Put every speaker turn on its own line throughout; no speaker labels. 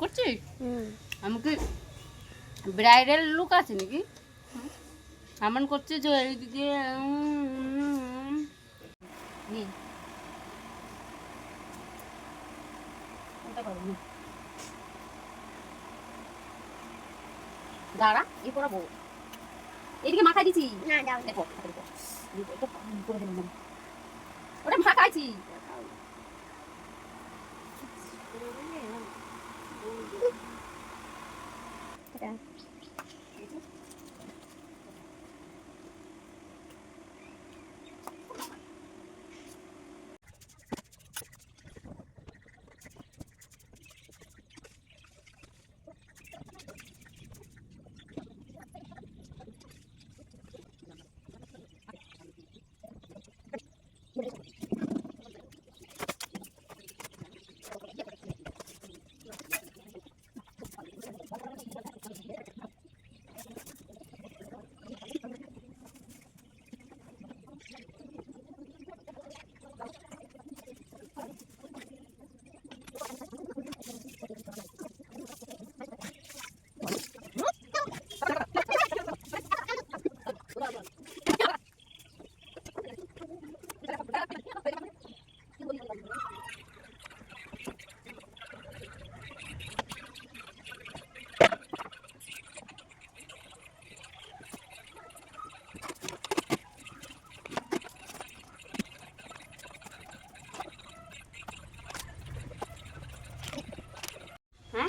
করছি আমি কি ব্রাইডাল লুক আছে নাকি? এমন করছে যে এইদিকে উম, নি। ওটা করো, দাঁড়া এ করাবো এদিকে মাথা দিছি।
না
দেখো। ওটা ফাঁকাইছি
এটা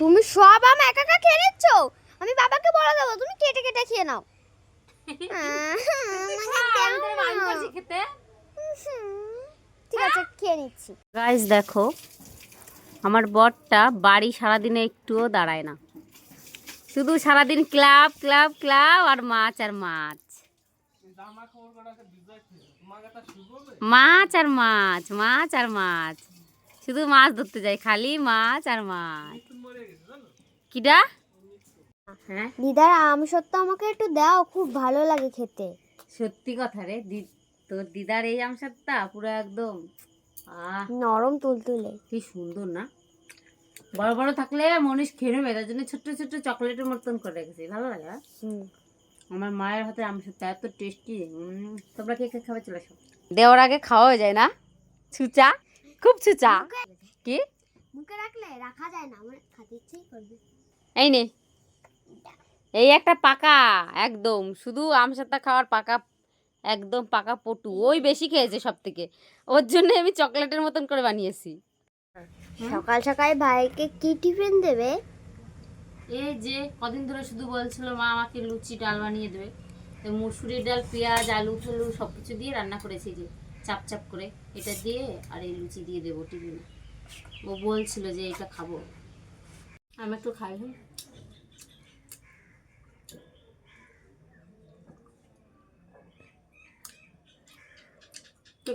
তুমি সব আম একা একা খেয়ে নিচ্ছ? আমি বাবাকে বলে দেবো তুমি কেটে কেটে খেয়ে নাও। আমাকে দাও না।
খেতে।
হুম, ঠিক আছে খেয়ে নিচ্ছি।
গাইস দেখো আমার বরটা বাড়ি সারাদিনে একটুও দাঁড়ায় না। শুধু সারাদিন ক্লাব ক্লাব ক্লাব আর মাছ আর মাছ। মাছ আর মাছ মাছ আর মাছ। শুধু মাছ ধরতে যাই খালি মাছ আর মাছ। কিডা? হ্যাঁ?
দিদার আম সত্য আমাকে একটু দাও খুব ভালো লাগে খেতে।
সত্যি কথা রে দি- তোর দিদার এই আম আমসারটা পুরো একদম আহ।
নরম তুলতুলে।
কি সুন্দর না? বড় বড় থাকলে মনীষ খেয়ে নেবে তার জন্য ছোট্ট ছোট্ট চকলেটের মতন করে রেখেছি। ভালো লাগে?
হুম।
আমার মায়ের হাতে আম সত্যি এত টেস্টি তোমরা কে কে খাবে চলে আসো দেওয়ার আগে খাওয়া হয়ে যায় না? ছুচা? খুব ছুচা কি?
মুখে রাখলে রাখা যায় না আমার খাতে ইচ্ছেই করবে
এই নে। এই একটা পাকা একদম। শুধু আমসাত্তা খাওয়ার পাকা একদম পাকা পটু। ওই বেশি খেয়েছে সব থেকে ওর জন্য আমি চকলেটের মতন করে বানিয়েছি।
সকাল সকাল ভাইকে কি টিফিন দেবে?
এই যে কদিন ধরে শুধু বলছিল মা আমাকে লুচি ডাল বানিয়ে দেবে। তো মুসুরির ডাল পেঁয়াজ আলু ফুলু সব কিছু দিয়ে রান্না করেছি যে। চাপ চাপ করে এটা দিয়ে আর এই লুচি দিয়ে দেবো টিফিনে। ও বলছিল যে এটা খাব। আমি একটু খাই হুম।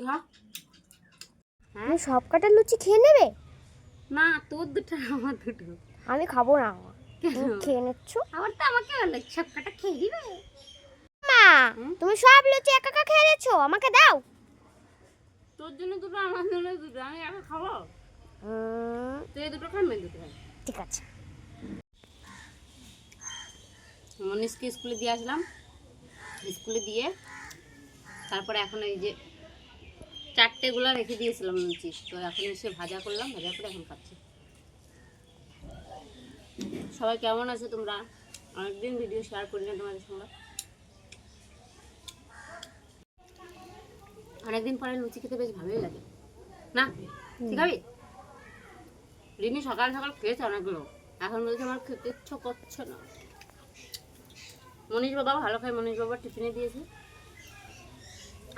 খা।
তুমি সব কাটা লুচি খেয়ে নেবে?
না তোর দুটো আমার দুটো।
আমি খাব না তুমি খেয়ে নিচ্ছ?
আবার তো আমাকে সব কটা খেয়ে দিবে।
মা তুমি সব লুচি একা একা খেয়ে নিচ্ছ? আমাকে দাও।
তোর জন্য দুটো আমার জন্য দুটো আমি একা খাব? তুই দুটো খাবি দুটো
ঠিক আছে।
মনীষকে স্কুলে দিয়ে আসলাম। স্কুলে দিয়ে তারপরে এখন এই যে চারটেগুলো রেখে দিয়েছিলাম লুচি। তো এখন এসে ভাজা করলাম ভাজা করে এখন খাচ্ছি। সবাই কেমন আছে তোমরা? অনেকদিন ভিডিও শেয়ার করি না তোমাদের সঙ্গে। অনেকদিন পরে লুচি খেতে বেশ ভালোই লাগে। না? ঠিক আছে? রিনি সকাল সকাল খেয়েছে অনেকগুলো। এখন বলছে আমার খেতে ইচ্ছা করছে না। মনীষ বাবা ভালো খায়। মনীষ বাবা টিফিনে দিয়েছে।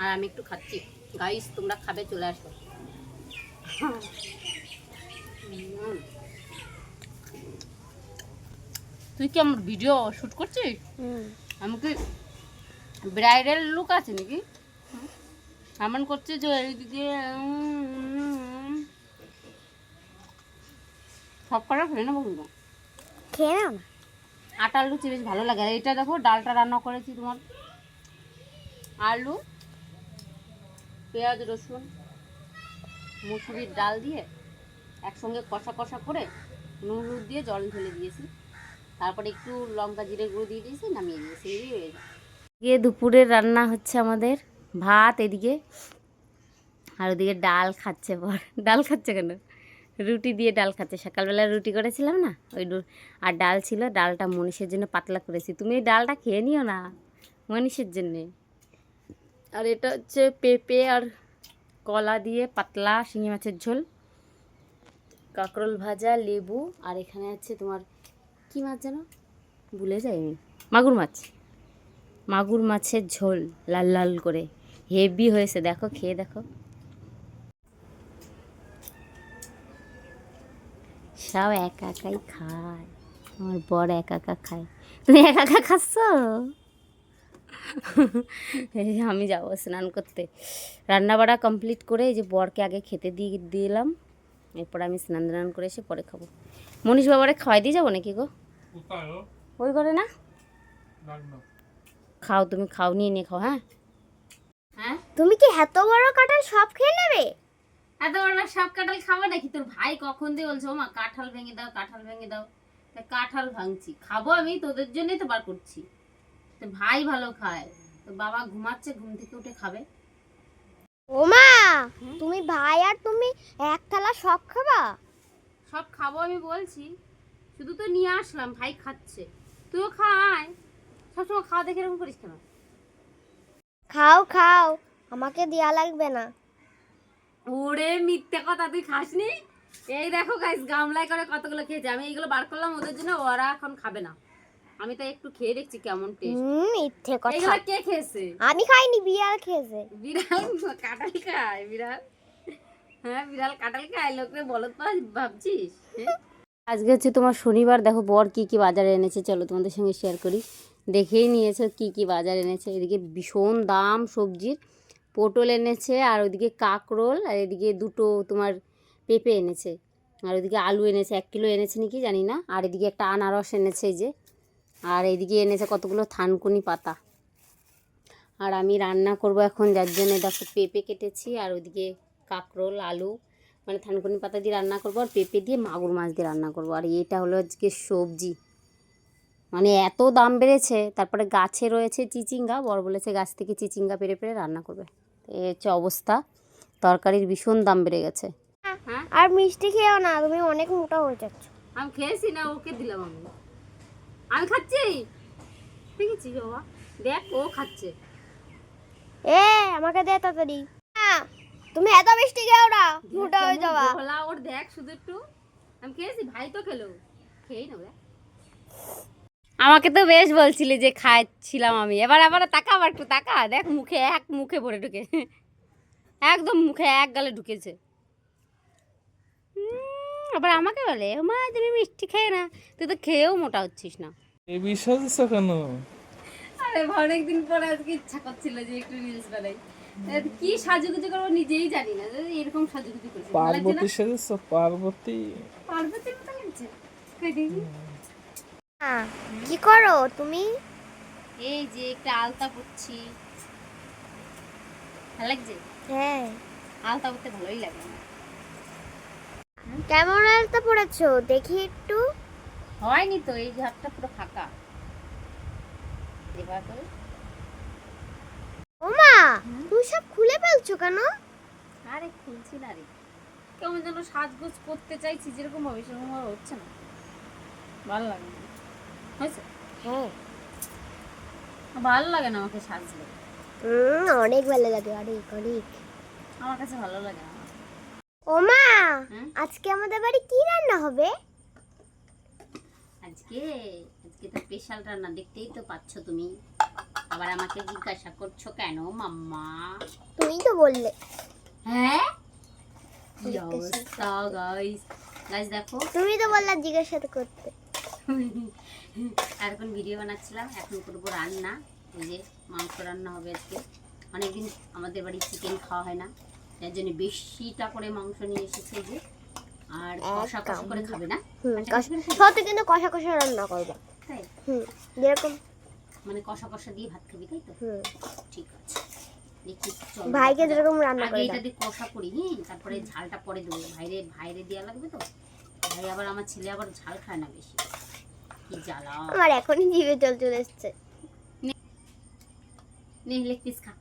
আর আমি একটু খাচ্ছি। গাইস তোমরা খাবে চলে আসো। তুই কি আমার ভিডিও শুট করছিস? আমি কি ব্রাইডাল লুক আছে নাকি? এমন করছে যে এইদিকে সব কটা ফেলে নেব কিন্তু।
খেয়ে নাও না।
আটার লুচি বেশ ভালো লাগে। এটা দেখো ডালটা রান্না করেছি তোমার। আলু পেঁয়াজ রসুন মুসুরির ডাল দিয়ে একসঙ্গে কষা কষা করে নুন হলুদ দিয়ে জল ঢেলে দিয়েছি। তারপরে একটু লঙ্কা জিরে গুঁড়ো দিয়ে দিয়েছি নামিয়ে দিয়েছি হয়ে গিয়ে দুপুরের রান্না হচ্ছে আমাদের। ভাত এদিকে আর ওদিকে ডাল খাচ্ছে পর ডাল খাচ্ছে কেন? রুটি দিয়ে ডাল খাচ্ছে। সকালবেলা রুটি করেছিলাম না? ওই আর ডাল ছিল, ডালটা মনীষের জন্য পাতলা করেছি। তুমি এই ডালটা খেয়ে নিও না মনীষের জন্যে। আর এটা হচ্ছে পেঁপে আর কলা দিয়ে পাতলা শিঙি মাছের ঝোল, কাঁকরোল ভাজা, লেবু, আর এখানে আছে তোমার কি মাছ যেন? ভুলে আমি মাগুর মাছ। মাগুর মাছের ঝোল, লাল লাল করে। হেভি হয়েছে দেখো খেয়ে দেখো। সব একা একাই খায় আমার বর একা একা খায়। তুমি একা একা খাচ্ছ? আমি যাব স্নান করতে। রান্না বাড়া কমপ্লিট করে এই যে বরকে আগে খেতে দিয়ে দিলাম। এরপর আমি স্নান টান করে এসে পরে খাব। মনীষ বাবারে খাওয়াই দিয়ে যাব নাকি গো? ওই করে না? খাও তুমি খাও নিয়ে নিয়ে খাও হ্যাঁ? হ্যাঁ?
তুমি কি এত বড় কাঁঠাল সব খেয়ে নেবে?
এত বড় না সব কাঁঠাল খাব নাকি? তোর ভাই কখন দিয়ে বলছো মা কাঁঠাল ভেঙে দাও কাঁঠাল ভেঙে দাও। তা কাঁঠাল ভাঙছি। খাব আমি তোদের জন্যই তো বার করছি। তো ভাই ভালো খায়। তো বাবা ঘুমাচ্ছে ঘুম থেকে উঠে খাবে।
ও মা তুমি ভাই আর তুমি এক থালা সব খাবা?
সব খাব আমি বলছি। শুধু তো নিয়ে আসলাম ভাই খাচ্ছে। তুইও খায় সবসময় খাওয়া দেখে এরকম করিস কেন?
খাও খাও। আমাকে দেয়া লাগবে না।
ওরে মিথ্যে কথা তুই খাসনি? এই দেখো গাইস গামলায় করে কতগুলো খেয়েছে। আমি এইগুলো বার করলাম ওদের জন্য ওরা এখন খাবে না। আমি তো একটু খেয়ে দেখছি কেমন টেস্ট
মিথ্যে কথা।
এইগুলো কে খেয়েছে?
আমি খাইনি বিড়াল খেয়েছে।
বিড়াল? কাঁঠাল খায় বিড়াল। হ্যাঁ বিড়াল কাঁঠাল খায়। লোকরে বলো তো ভাবছিস? হ্যাঁ? আজকে হচ্ছে তোমার শনিবার দেখো বর কি কি বাজারে এনেছে চলো তোমাদের সঙ্গে শেয়ার করি। দেখেই নিয়েছে কি কি বাজার এনেছে। এদিকে ভীষণ দাম সবজির। পটল এনেছে, আর ওইদিকে কাকরোল, আর এদিকে দুটো তোমার পেঁপে এনেছে। আর ওইদিকে আলু এনেছে, এক কিলো এনেছে নাকি জানি না। আর এদিকে একটা আনারস এনেছে যে। আর এদিকে এনেছে কতগুলো থানকুনি পাতা। আর আমি রান্না করব এখন, যার জন্য দেখো পেঁপে কেটেছি, আর ওইদিকে কাঁকরোল, আলু মানে থানকুনি পাতা দিয়ে রান্না করব, আর পেঁপে দিয়ে মাগুর মাছ দিয়ে রান্না করব। আর এটা হলো আজকে সবজি। মানে এত দাম বেড়েছে তারপরে গাছে রয়েছে চিচিঙ্গা বড় বলেছে গাছ থেকে চিচিঙ্গা পেরে পেরে রান্না করবে। এই হচ্ছে অবস্থা তরকারির ভীষণ দাম বেড়ে গেছে। হ্যাঁ
আর মিষ্টি খেয়েও না তুমি অনেক মোটা হয়ে যাচ্ছ।
আমি খেয়েছি না ওকে দিলাম আমি। আমি খাচ্ছি? দেখেছি বাবা দেখ ও খাচ্ছে।
এ আমাকে দে তাড়াতাড়ি। না, তুমি এত মিষ্টি খেও না মোটা হয়ে যাবা।
ভোলা ওর দেখ শুধু একটু। আমি খেয়েছি ভাই তো খেলো। খেয়েই নেবে আমাকে তো বেশ বলছিলে যে খাচ্ছিলাম আমি। এবার আবার তাকা আবার একটু তাকা। দেখ মুখে এক মুখে ভরে ঢুকে। একদম মুখে এক গালে ঢুকেছে। আবার আমাকে বলে মা তুমি মিষ্টি খেয়ে না। তুই তো খেয়েও মোটা হচ্ছিস না।
এই বিশ্বাস হচ্ছে কেন?
আরে অনেকদিন পরে আজকে ইচ্ছা করছিল যে একটু রিলস বানাই। এ, কি সাজুগুজু করব নিজেই জানি না। এরকম সাজুগুজু করছি ভালো লাগছে না?
পার্বতী সেজেছ পার্বতী
পার্বতীর মতো লাগছে। কই দেখি
কি করো তুমি?
এই যে একটা আলতা পরছি ভালো লাগছে?
হ্যাঁ।
আলতা পরতে ভালোই লাগে
কেমন আলতা পড়েছো? দেখি একটু।
হয়নি তো এই ঘাটটা পুরো ফাঁকা। এবার করে
ওমা তুমি সব খুলে ফেলছো কেন?
আরে খুলছি না রে। কেমন যেন সাজগোজ করতে চাইছি যেরকম ভাবে সেরকম হচ্ছে না। ভালো লাগে না। হয়েছে?
হ্যাঁ।
ভালো লাগে না আমাকে সাজলে।
অনেক ভালো লাগে অনেক অনেক।
আমার কাছে ভালো লাগে না?
আজকে আমাদের বাড়ি কি রান্না হবে?
আজকে আজকে তো স্পেশাল রান্না দেখতেই তো পাচ্ছ তুমি। আবার আমাকে জিজ্ঞাসা করছ কেন মাম্মা?
তুমিই তো বললে।
হ্যাঁ? কি অবস্থা গাইস গাইস দেখো।
তুমি তো বললা জিজ্ঞাসা করতে।
এখন ভিডিও বানাচ্ছিলাম এখন করব রান্না। ওই যে মাংস রান্না হবে আজকে। অনেকদিন আমাদের বাড়ি চিকেন খাওয়া হয় না। যার জন্য বেশিটা করে মাংস নিয়ে এসেছে যে। আর কষা কষা করে খাবে না? আচ্ছা,
কিন্তু কষা কষা রান্না করবা।
তাই?
হুম যেরকম
মানে কষা কষা দিয়ে ভাত খাবি তাই তো?
হুম।
ঠিক আছে। দেখি
ভাইকে যেরকম রান্না করে
এটা দিয়ে কষা করি হ্যাঁ? তারপরে ঝালটা পরে দেবো। ভাইরে ভাইরে দেওয়া লাগবে তো? ভাই আবার আমার ছেলে আবার ঝাল খায় না বেশি।
আমার এখনই জিভে জল চলে এসছে।
নে। লেগ পিস খা।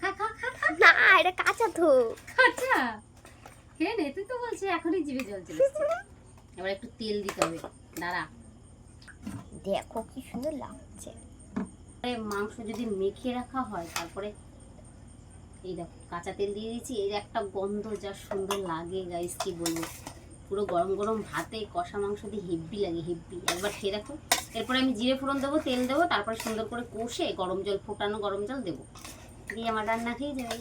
খা খা খা খা।
না এটা কাঁচা তো।
খেয়ে নে তুই তো বলছি এখনই জিভে জল চলে এসছে। এবার একটু তেল দিতে হবে। দাঁড়া।
দেখো কি সুন্দর লাগছে।
মাংস যদি মেখে রাখা হয় তারপরে এই দেখো কাঁচা তেল দিয়ে দিয়েছি। এর একটা গন্ধ যা সুন্দর লাগে গাইস কি বলব। পুরো গরম গরম ভাতে কষা মাংস দিয়ে হেব্বি লাগে হেব্বি। একবার খেয়ে রাখো এরপরে আমি জিরে ফোড়ন দেবো তেল দেবো তারপরে সুন্দর করে কষে গরম জল ফোটানো গরম জল দেবো। দিয়ে আমার রান্না খেয়ে যাবে।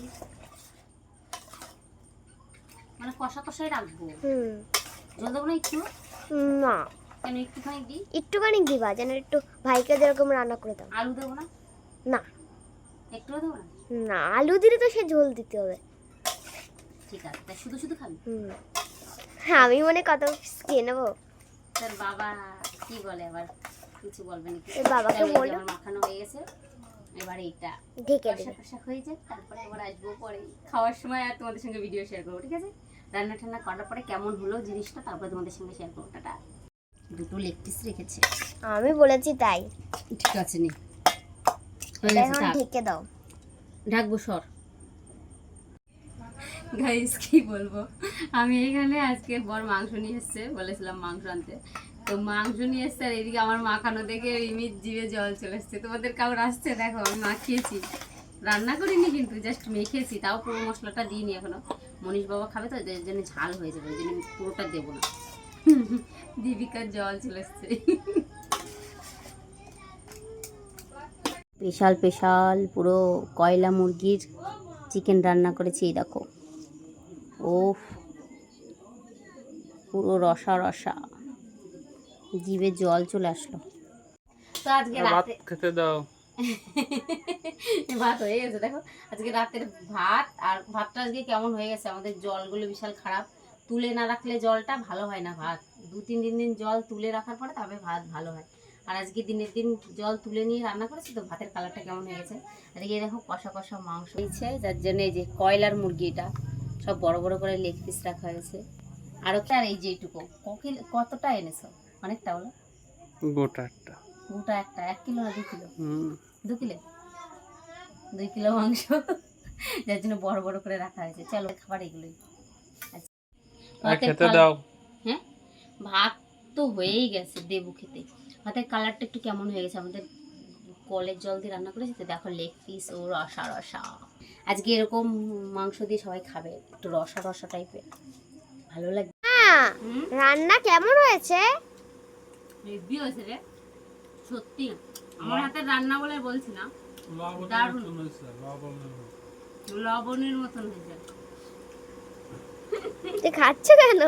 মানে কষা কষাই রাখব।
হুম।
জল দেবো না একটু?
না।
কেন একটুখানি দিই?
একটুখানি দিবা যেন একটু ভাইকে যেরকম রান্না করে দাও।
আলু দেবো না?
না।
একটুও দেবো না?
না আলু দিলে তো সে ঝোল দিতে হবে।
ঠিক আছে শুধু শুধু খাবি?
হুম। আমি মনে কত খেয়ে নেব?
তোর বাবা কি বলে আবার? কিছু বলবে নাকি?
বাবাকে বলো।
মাখানো হয়ে গেছে। এবার এইটা।
ঢেকে
কষা
দেবে।
কষা হয়ে যাক তারপরে আবার আসব পরে। খাওয়ার সময় আর তোমাদের সঙ্গে ভিডিও শেয়ার করব ঠিক আছে? রান্না ঠান্না করার পরে কেমন হলো জিনিসটা তারপরে তোমাদের সঙ্গে শেয়ার করব। টাটা। দুটো লেগ পিস রেখেছে।
আমি বলেছি তাই।
ঠিক আছে নি।
এখন ঢেকে দাও।
ঢাকবো সর। গাইস কি বলব? আমি এখানে আজকে বর মাংস নিয়ে এসছে, বলেছিলাম মাংস আনতে। তো মাংস নিয়ে এসছে আর এদিকে আমার মাখানো দেখে ইমির জিভে জল চলে এসছে। তোমাদের কাউর আসছে? দেখো, আমি মাখিয়েছি। রান্না করিনি কিন্তু জাস্ট মেখেছি, তাও পুরো মশলাটা দিইনি এখনও। মনীষ বাবা খাবে তো এর জন্য ঝাল হয়ে যাবে, ওই জন্য পুরোটা দেবো না। দীপিকার জল চলে এসছে। স্পেশাল স্পেশাল, পুরো কয়লা মুরগির চিকেন রান্না করেছি, এই দেখো। ও পুরো রসা রসা। জিভে জল চলে আসলো। তো আজকে রাতে
খেতে দাও।
ভাত হয়ে গেছে দেখো। আজকে রাতের ভাত আর ভাতটা আজকে কেমন হয়ে গেছে? আমাদের জলগুলো বিশাল খারাপ। তুলে না রাখলে জলটা ভালো হয় না ভাত। দু তিন দিন দিন জল তুলে রাখার পরে তবে ভাত ভালো হয়। আর আজকে দিনের দিন জল তুলে নিয়ে রান্না করেছি তো ভাতের কালারটা কেমন হয়ে গেছে? আর এই দেখো কষা কষা মাংস। হয়েছে যার জন্য এই যে কয়লার মুরগি এটা সব বড় বড় করে লেগ পিস রাখা হয়েছে। আর ওটা আর এই যে এইটুকু। কতটা এনেছো? অনেকটা হলো
গোটা একটা।
গোটা একটা এক কিলো না দু কিলো? দু কিলো? দুই কিলো মাংস। যার জন্য বড় বড় করে রাখা হয়েছে। চলো খাবার এগুলোই। আচ্ছা।
খেতে দাও।
হ্যাঁ? ভাত তো হয়েই গেছে দেবু খেতে। ভাতের কালারটা একটু কেমন হয়ে গেছে? আমাদের কলের জল দিয়ে রান্না করেছি তো দেখো লেগ পিস ও রসা রসা। আজকে এরকম মাংস দিয়ে সবাই খাবে একটু রসা রসা টাইপের ভালো লাগে
হ্যাঁ রান্না কেমন হয়েছে?
হেভি হয়েছে রে সত্যি। আমার হাতের রান্না বলে বলছি না
লবণের
দারুণ। মতন হয়েছে।
তুই খাচ্ছ কেন?